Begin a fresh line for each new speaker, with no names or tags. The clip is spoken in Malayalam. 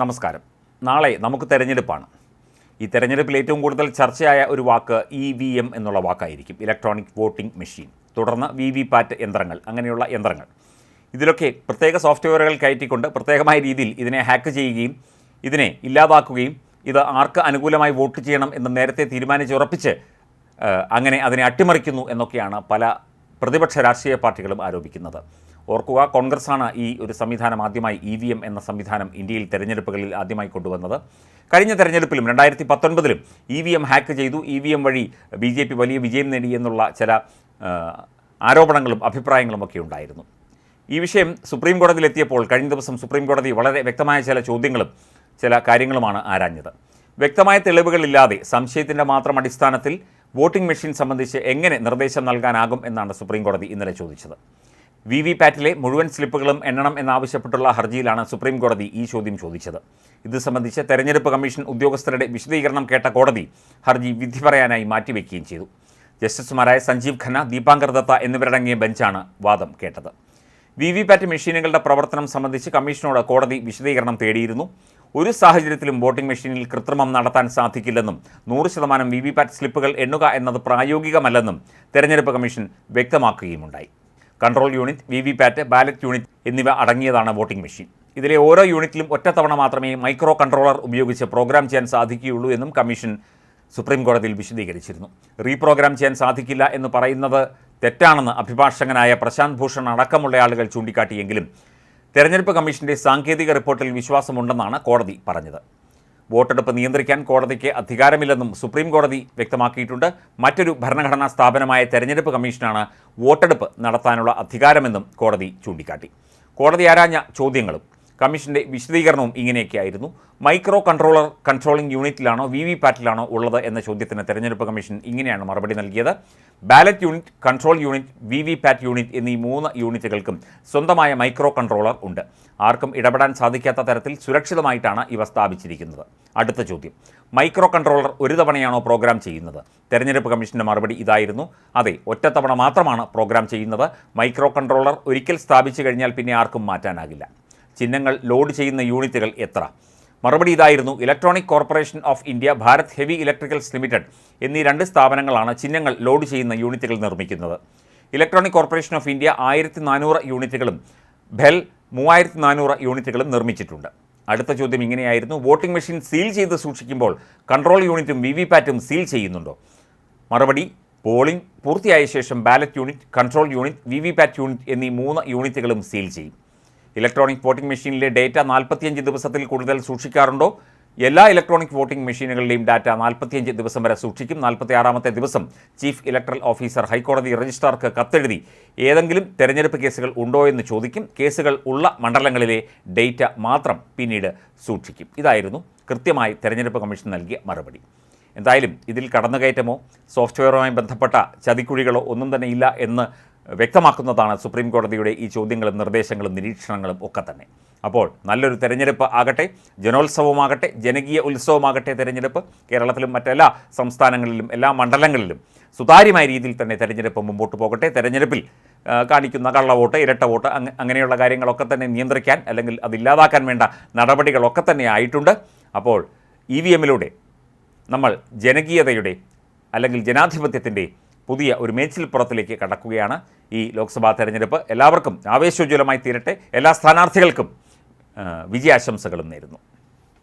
നമസ്കാരം. നാളെ നമുക്ക് തെരഞ്ഞെടുപ്പാണ്. ഈ തെരഞ്ഞെടുപ്പിൽ ഏറ്റവും കൂടുതൽ ചർച്ചയായ ഒരു വാക്ക് ഇ വി എം എന്നുള്ള വാക്കായിരിക്കും ഇലക്ട്രോണിക് വോട്ടിംഗ് മെഷീൻ. തുടർന്ന് വി വി പാറ്റ് യന്ത്രങ്ങൾ അങ്ങനെയുള്ള യന്ത്രങ്ങൾ. ഇതിലൊക്കെ പ്രത്യേക സോഫ്റ്റ്വെയറുകൾ കയറ്റിക്കൊണ്ട് പ്രത്യേകമായ രീതിയിൽ ഇതിനെ ഹാക്ക് ചെയ്യുകയും ഇതിനെ ഇല്ലാതാക്കുകയും ഇത് ആർക്ക് അനുകൂലമായി വോട്ട് ചെയ്യണം എന്ന് നേരത്തെ തീരുമാനിച്ചുറപ്പിച്ച് അങ്ങനെ അതിനെ അട്ടിമറിക്കുന്നു എന്നൊക്കെയാണ് പല പ്രതിപക്ഷ രാഷ്ട്രീയ പാർട്ടികളും ആരോപിക്കുന്നത്. ഓർക്കുക കോൺഗ്രസ്സാണ് ഈ ഒരു സംവിധാനം ആദ്യമായി ഇ വി എം എന്ന സംവിധാനം ഇന്ത്യയിൽ തെരഞ്ഞെടുപ്പുകളിൽ ആദ്യമായി കൊണ്ടുവന്നത്. കഴിഞ്ഞ തെരഞ്ഞെടുപ്പിലും രണ്ടായിരത്തി പത്തൊൻപതിലും ഇ വി എം ഹാക്ക് ചെയ്തു. ഇ വി എം വഴി ബി ജെ പി വലിയ വിജയം നേടി എന്നുള്ള ചില ആരോപണങ്ങളും അഭിപ്രായങ്ങളും ഒക്കെ ഉണ്ടായിരുന്നു. ഈ വിഷയം സുപ്രീം കോടതിയിലെത്തിയപ്പോൾ കഴിഞ്ഞ ദിവസം സുപ്രീം കോടതി വളരെ വ്യക്തമായ ചില ചോദ്യങ്ങളും ചില കാര്യങ്ങളുമാണ് ആരാഞ്ഞത്. വ്യക്തമായ തെളിവുകളില്ലാതെ സംശയത്തിന്റെ മാത്രം അടിസ്ഥാനത്തിൽ വോട്ടിംഗ് മെഷീൻ സംബന്ധിച്ച് എങ്ങനെ നിർദ്ദേശം നൽകാനാകും എന്നാണ് സുപ്രീം കോടതി ഇന്നലെ ചോദിച്ചത്. വി വി പാറ്റിലെ മുഴുവൻ സ്ലിപ്പുകളും എണ്ണണം എന്നാവശ്യപ്പെട്ടുള്ള ഹർജിയിലാണ് സുപ്രീം കോടതി ഈ ചോദ്യം ചോദിച്ചത്. ഇത് സംബന്ധിച്ച് തെരഞ്ഞെടുപ്പ് കമ്മീഷൻ ഉദ്യോഗസ്ഥരുടെ വിശദീകരണം കേട്ട കോടതി ഹർജി വിധി പറയാനായി മാറ്റിവെക്കുകയും ചെയ്തു. ജസ്റ്റിസുമാരായ സഞ്ജീവ് ഖന്ന ദീപാങ്കർ ദത്ത എന്നിവരടങ്ങിയ ബെഞ്ചാണ് വാദം കേട്ടത്. വി വി പാറ്റ് മെഷീനുകളുടെ പ്രവർത്തനം സംബന്ധിച്ച് കമ്മീഷനോട് കോടതി വിശദീകരണം തേടിയിരുന്നു. ഒരു സാഹചര്യത്തിലും വോട്ടിംഗ് മെഷീനിൽ കൃത്രിമം നടത്താൻ സാധിക്കില്ലെന്നും നൂറ് ശതമാനം വി വി പാറ്റ് സ്ലിപ്പുകൾ എണ്ണുക എന്നത് പ്രായോഗികമല്ലെന്നും തെരഞ്ഞെടുപ്പ് commission വ്യക്തമാക്കുകയുമുണ്ടായി. Control unit V V PAT ballot unit എന്നിവ അടങ്ങിയതാണ് വോട്ടിംഗ് മെഷീൻ. ഇതിലെ ഓരോ യൂണിറ്റിലും ഒറ്റത്തവണ മാത്രമേ മൈക്രോ കൺട്രോളർ ഉപയോഗിച്ച് പ്രോഗ്രാം ചെയ്യാൻ സാധിക്കുകയുള്ളൂ എന്നും കമ്മീഷൻ സുപ്രീം കോടതിയിൽ വിശദീകരിച്ചിരുന്നു. റീപ്രോഗ്രാം ചെയ്യാൻ സാധിക്കില്ല എന്ന് പറയുന്നത് തെറ്റാണെന്ന് അഭിഭാഷകനായ പ്രശാന്ത് ഭൂഷൺ അടക്കമുള്ള ആളുകൾ ചൂണ്ടിക്കാട്ടിയെങ്കിലും തെരഞ്ഞെടുപ്പ് കമ്മീഷന്റെ സാങ്കേതിക റിപ്പോർട്ടിൽ വിശ്വാസമുണ്ടെന്നാണ് കോടതി പറഞ്ഞത്. വോട്ടെടുപ്പ് നിയന്ത്രിക്കാൻ കോടതിക്ക് അധികാരമില്ലെന്നും സുപ്രീം കോടതി വ്യക്തമാക്കിയിട്ടുണ്ട്. മറ്റൊരു ഭരണഘടനാ സ്ഥാപനമായ തെരഞ്ഞെടുപ്പ് കമ്മീഷനാണ് വോട്ടെടുപ്പ് നടത്താനുള്ള അധികാരമെന്നും കോടതി ചൂണ്ടിക്കാട്ടി. കോടതി ആരാഞ്ഞ ചോദ്യങ്ങളും കമ്മീഷന്റെ വിശദീകരണവും ഇങ്ങനെയൊക്കെയായിരുന്നു. മൈക്രോ കൺട്രോളർ കൺട്രോളിംഗ് യൂണിറ്റിലാണോ വി വി പാറ്റിലാണോ ഉള്ളത് എന്ന ചോദ്യത്തിന് തെരഞ്ഞെടുപ്പ് കമ്മീഷൻ ഇങ്ങനെയാണ് മറുപടി നൽകിയത്. Ballot unit control unit V V PAT unit എന്നീ മൂന്ന് യൂണിറ്റുകൾക്കും സ്വന്തമായ മൈക്രോ കൺട്രോളർ ഉണ്ട്. ആർക്കും ഇടപെടാൻ സാധിക്കാത്ത തരത്തിൽ സുരക്ഷിതമായിട്ടാണ് ഇവ സ്ഥാപിച്ചിരിക്കുന്നത്. അടുത്ത ചോദ്യം. മൈക്രോ കൺട്രോളർ ഒരു തവണയാണോ പ്രോഗ്രാം ചെയ്യുന്നത്? തെരഞ്ഞെടുപ്പ് കമ്മീഷന്റെ മറുപടി ഇതായിരുന്നു. അതെ ഒറ്റത്തവണ മാത്രമാണ് പ്രോഗ്രാം ചെയ്യുന്നത്. മൈക്രോ കൺട്രോളർ ഒരിക്കൽ സ്ഥാപിച്ചു കഴിഞ്ഞാൽ പിന്നെ ആർക്കും മാറ്റാനാകില്ല. ചിഹ്നങ്ങൾ ലോഡ് ചെയ്യുന്ന യൂണിറ്റുകൾ എത്ര? മറുപടി ഇതായിരുന്നു electronic corporation of India Bharat heavy electricals limited എന്നീ രണ്ട് സ്ഥാപനങ്ങളാണ് ചിഹ്നങ്ങൾ ലോഡ് ചെയ്യുന്ന യൂണിറ്റുകൾ നിർമ്മിക്കുന്നത്. ഇലക്ട്രോണിക് കോർപ്പറേഷൻ ഓഫ് ഇന്ത്യ ആയിരത്തി നാനൂറ് യൂണിറ്റുകളും ബെൽ മൂവായിരത്തി നാനൂറ് യൂണിറ്റുകളും നിർമ്മിച്ചിട്ടുണ്ട്. അടുത്ത ചോദ്യം ഇങ്ങനെയായിരുന്നു. വോട്ടിംഗ് മെഷീൻ സീൽ ചെയ്ത് സൂക്ഷിക്കുമ്പോൾ കൺട്രോൾ യൂണിറ്റും വി വി പാറ്റും സീൽ ചെയ്യുന്നുണ്ടോ? മറുപടി പോളിംഗ് പൂർത്തിയായ ശേഷം ballot unit control unit V V PAT unit എന്നീ മൂന്ന് യൂണിറ്റുകളും സീൽ ചെയ്യും. ഇലക്ട്രോണിക് വോട്ടിംഗ് മെഷീനിലെ ഡേറ്റ നാൽപ്പത്തിയഞ്ച് ദിവസത്തിൽ കൂടുതൽ സൂക്ഷിക്കാറുണ്ടോ? എല്ലാ ഇലക്ട്രോണിക് വോട്ടിംഗ് മെഷീനുകളുടെയും ഡാറ്റ നാൽപ്പത്തിയഞ്ച് ദിവസം വരെ സൂക്ഷിക്കും. നാൽപ്പത്തിയാറാമത്തെ ദിവസം ചീഫ് ഇലക്ട്രൽ ഓഫീസർ ഹൈക്കോടതി രജിസ്ട്രാർക്ക് കത്തെഴുതി. ഏതെങ്കിലും തെരഞ്ഞെടുപ്പ് കേസുകൾ ഉണ്ടോ എന്ന് ചോദിക്കും. കേസുകൾ ഉള്ള മണ്ഡലങ്ങളിലെ ഡേറ്റ മാത്രം പിന്നീട് സൂക്ഷിക്കും. ഇതായിരുന്നു കൃത്യമായി തെരഞ്ഞെടുപ്പ് കമ്മീഷൻ നൽകിയ മറുപടി. എന്തായാലും ഇതിൽ കടന്നുകയറ്റമോ സോഫ്റ്റ്വെയറുമായി ബന്ധപ്പെട്ട ചതിക്കുഴികളോ ഒന്നും തന്നെ ഇല്ല എന്ന് വ്യക്തമാക്കുന്നതാണ് സുപ്രീം കോടതിയുടെ ഈ ചോദ്യങ്ങളും നിർദ്ദേശങ്ങളും നിരീക്ഷണങ്ങളും ഒക്കെ തന്നെ. അപ്പോൾ നല്ലൊരു തെരഞ്ഞെടുപ്പ് ആകട്ടെ ജനോത്സവമാകട്ടെ ജനകീയ ഉത്സവമാകട്ടെ തെരഞ്ഞെടുപ്പ്. കേരളത്തിലും മറ്റെല്ലാ സംസ്ഥാനങ്ങളിലും എല്ലാ മണ്ഡലങ്ങളിലും സുതാര്യമായ രീതിയിൽ തന്നെ തെരഞ്ഞെടുപ്പ് മുമ്പോട്ട് പോകട്ടെ. തെരഞ്ഞെടുപ്പിൽ കാണിക്കുന്ന കള്ളവോട്ട് ഇരട്ട വോട്ട് അങ്ങ- അങ്ങനെയുള്ള കാര്യങ്ങളൊക്കെ തന്നെ നിയന്ത്രിക്കാൻ അല്ലെങ്കിൽ അതില്ലാതാക്കാൻ വേണ്ട നടപടികളൊക്കെ തന്നെ ആയിട്ടുണ്ട്. അപ്പോൾ ഇ വി എമ്മിലൂടെ നമ്മൾ ജനകീയതയുടെ അല്ലെങ്കിൽ ജനാധിപത്യത്തിന്റെ പുതിയ ഒരു മേച്ചിൽപ്പുറത്തിലേക്ക് കടക്കുകയാണ് ഈ ലോക്സഭാ തെരഞ്ഞെടുപ്പ്. എല്ലാവർക്കും ആവേശോജ്വലമായി തീരട്ടെ. എല്ലാ സ്ഥാനാർത്ഥികൾക്കും വിജയാശംസകളും നേരുന്നു.